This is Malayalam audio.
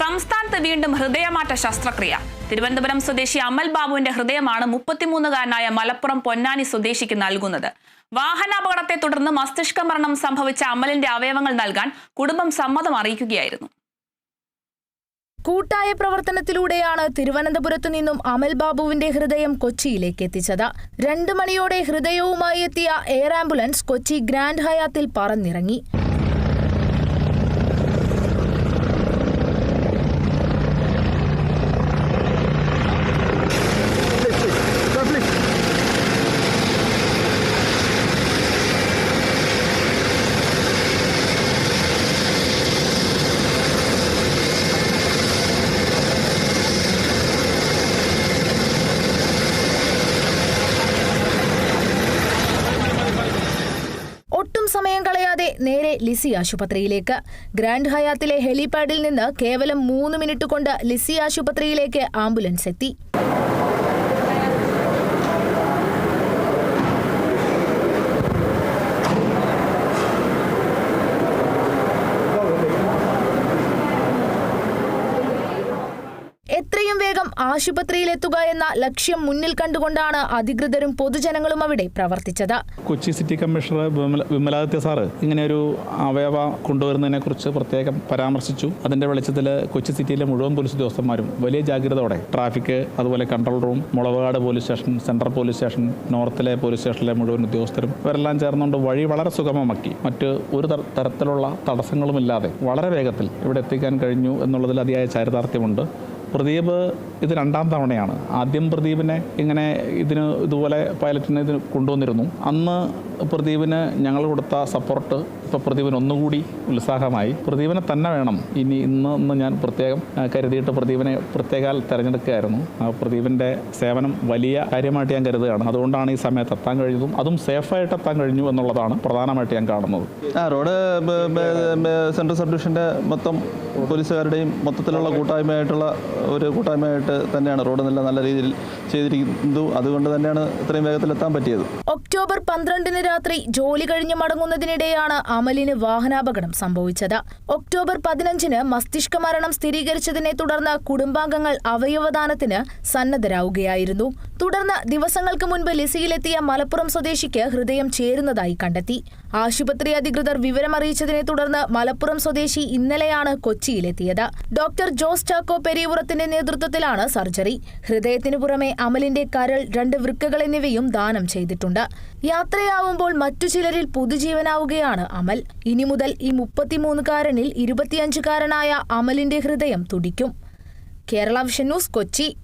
സംസ്ഥാനത്ത് വീണ്ടും ഹൃദയമാറ്റ ശസ്ത്രക്രിയ. തിരുവനന്തപുരം സ്വദേശി അമൽ ബാബുവിന്റെ ഹൃദയമാണ് മുപ്പത്തിമൂന്നുകാരനായ മലപ്പുറം പൊന്നാനി സ്വദേശിക്ക് നൽകുന്നത്. വാഹനാപകടത്തെ തുടർന്ന് മസ്തിഷ്ക മരണം സംഭവിച്ച അമലിന്റെ അവയവങ്ങൾ നൽകാൻ കുടുംബം സമ്മതം അറിയിക്കുകയായിരുന്നു. കൂട്ടായ പ്രവർത്തനത്തിലൂടെയാണ് തിരുവനന്തപുരത്തു നിന്നും അമൽ ബാബുവിന്റെ ഹൃദയം കൊച്ചിയിലേക്ക് എത്തിച്ചത്. രണ്ടു മണിയോടെ ഹൃദയവുമായി എത്തിയ എയർ ആംബുലൻസ് കൊച്ചി ഗ്രാൻഡ് ഹയാത്തിൽ പറന്നിറങ്ങി. നേരെ ലിസി ആശുപത്രിയിലേക്ക്. ഗ്രാൻഡ് ഹയാത്തിലെ ഹെലിപാഡിൽ നിന്ന് കേവലം മൂന്ന് മിനിറ്റ് കൊണ്ട് ലിസി ആശുപത്രിയിലേക്ക് ആംബുലൻസ് എത്തി. എത്രയും വേഗം ആശുപത്രിയിലെത്തുക എന്ന ലക്ഷ്യം മുന്നിൽ കണ്ടുകൊണ്ടാണ് അധികൃതരും പൊതുജനങ്ങളും അവിടെ പ്രവർത്തിച്ചത്. Kochi city commissioner Vimala Vimaladitya sir ഇങ്ങനെ ഒരു അവയവ കൊണ്ടുവരുന്നതിനെ കുറിച്ച് പ്രത്യേകം പരാമർശിച്ചു. അതിന്റെ വെളിച്ചത്തിൽ കൊച്ചി സിറ്റിയിലെ മുഴുവൻ പോലീസ് ഉദ്യോഗസ്ഥന്മാരും വലിയ ജാഗ്രതയോടെ ട്രാഫിക് അതുപോലെ control room Mulavad police station central police station നോർത്തിലെ police സ്റ്റേഷനിലെ മുഴുവൻ ഉദ്യോഗസ്ഥരും ഇവരെല്ലാം ചേർന്നുകൊണ്ട് വഴി വളരെ സുഗമമാക്കി. മറ്റ് ഒരു തരത്തിലുള്ള തടസ്സങ്ങളുമില്ലാതെ വളരെ വേഗത്തിൽ ഇവിടെ എത്തിക്കാൻ കഴിഞ്ഞു എന്നുള്ളതിൽ അതിയായ ചാരിതാർത്ഥ്യമുണ്ട്. പ്രദീപ് ഇത് രണ്ടാം തവണയാണ്. ആദ്യം പ്രദീപിനെ ഇങ്ങനെ ഇതിന് ഇതുപോലെ പൈലറ്റിനെ ഇതിന് കൊണ്ടുവന്നിരുന്നു. അന്ന് പ്രദീപിന് ഞങ്ങൾ കൊടുത്ത സപ്പോർട്ട് ഇപ്പോൾ പ്രദീപിന് ഒന്നുകൂടി ഉത്സാഹമായി. പ്രദീപിനെ തന്നെ വേണം. ഇനി ഇന്ന് ഇന്ന് ഞാൻ പ്രത്യേകം കരുതിയിട്ട് പ്രദീപിനെ പ്രത്യേകാൽ തിരഞ്ഞെടുക്കുകയായിരുന്നു. പ്രദീപിന്റെ സേവനം വലിയ കാര്യമായിട്ട് ഞാൻ കരുതുകയാണ്. അതുകൊണ്ടാണ് ഈ സമയത്ത് എത്താൻ കഴിഞ്ഞതും അതും സേഫായിട്ട് എത്താൻ കഴിഞ്ഞു എന്നുള്ളതാണ് പ്രധാനമായിട്ട് ഞാൻ കാണുന്നത്. ആ റോഡ് സെൻട്രൽ സബ് ഡിവിഷന്റെ മൊത്തം പോലീസുകാരുടെയും മൊത്തത്തിലുള്ള കൂട്ടായ്മയായിട്ടുള്ള ഒരു കൂട്ടായ്മയായിട്ട് തന്നെയാണ് റോഡ് നല്ല നല്ല രീതിയിൽ ചെയ്തിരിക്കുന്നത്. അതുകൊണ്ട് തന്നെയാണ് ഇത്രയും വേഗത്തിൽ എത്താൻ പറ്റിയത്. ഒക്ടോബർ പന്ത്രണ്ടിന് രാത്രി ജോലി കഴിഞ്ഞ് മടങ്ങുന്നതിനിടെയാണ് അമലിന് വാഹനാപകടം സംഭവിച്ചത്. ഒക്ടോബർ പതിനഞ്ചിന് മസ്തിഷ്ക മരണം സ്ഥിരീകരിച്ചതിനെ തുടർന്ന് കുടുംബാംഗങ്ങൾ അവയവദാനത്തിന് സന്നദ്ധരാകുകയായിരുന്നു തുടർന്ന് ദിവസങ്ങൾക്ക് മുൻപ് ലിസിയിലെത്തിയ മലപ്പുറം സ്വദേശിക്ക് ഹൃദയം ചേരുന്നതായി കണ്ടെത്തി. ആശുപത്രി അധികൃതർ വിവരമറിയിച്ചതിനെ തുടർന്ന് മലപ്പുറം സ്വദേശി ഇന്നലെയാണ് കൊച്ചിയിലെത്തിയത്. ഡോക്ടർ ജോസ് ചാക്കോ പെരിയപുറത്തിന്റെ നേതൃത്വത്തിലാണ് സർജറി. ഹൃദയത്തിനു പുറമെ അമലിന്റെ കരൾ രണ്ട് വൃക്കകൾ എന്നിവയും ദാനം ചെയ്തിട്ടുണ്ട്. യാത്രയാവുമ്പോൾ മറ്റു ചിലരിൽ പുതുജീവനാവുകയാണ് അമൽ. ഇനി മുതൽ ഈ മുപ്പത്തിമൂന്നുകാരനിൽ ഇരുപത്തിയഞ്ചുകാരനായ അമലിന്റെ ഹൃദയം തുടിക്കും. Kerala vision news Kochi.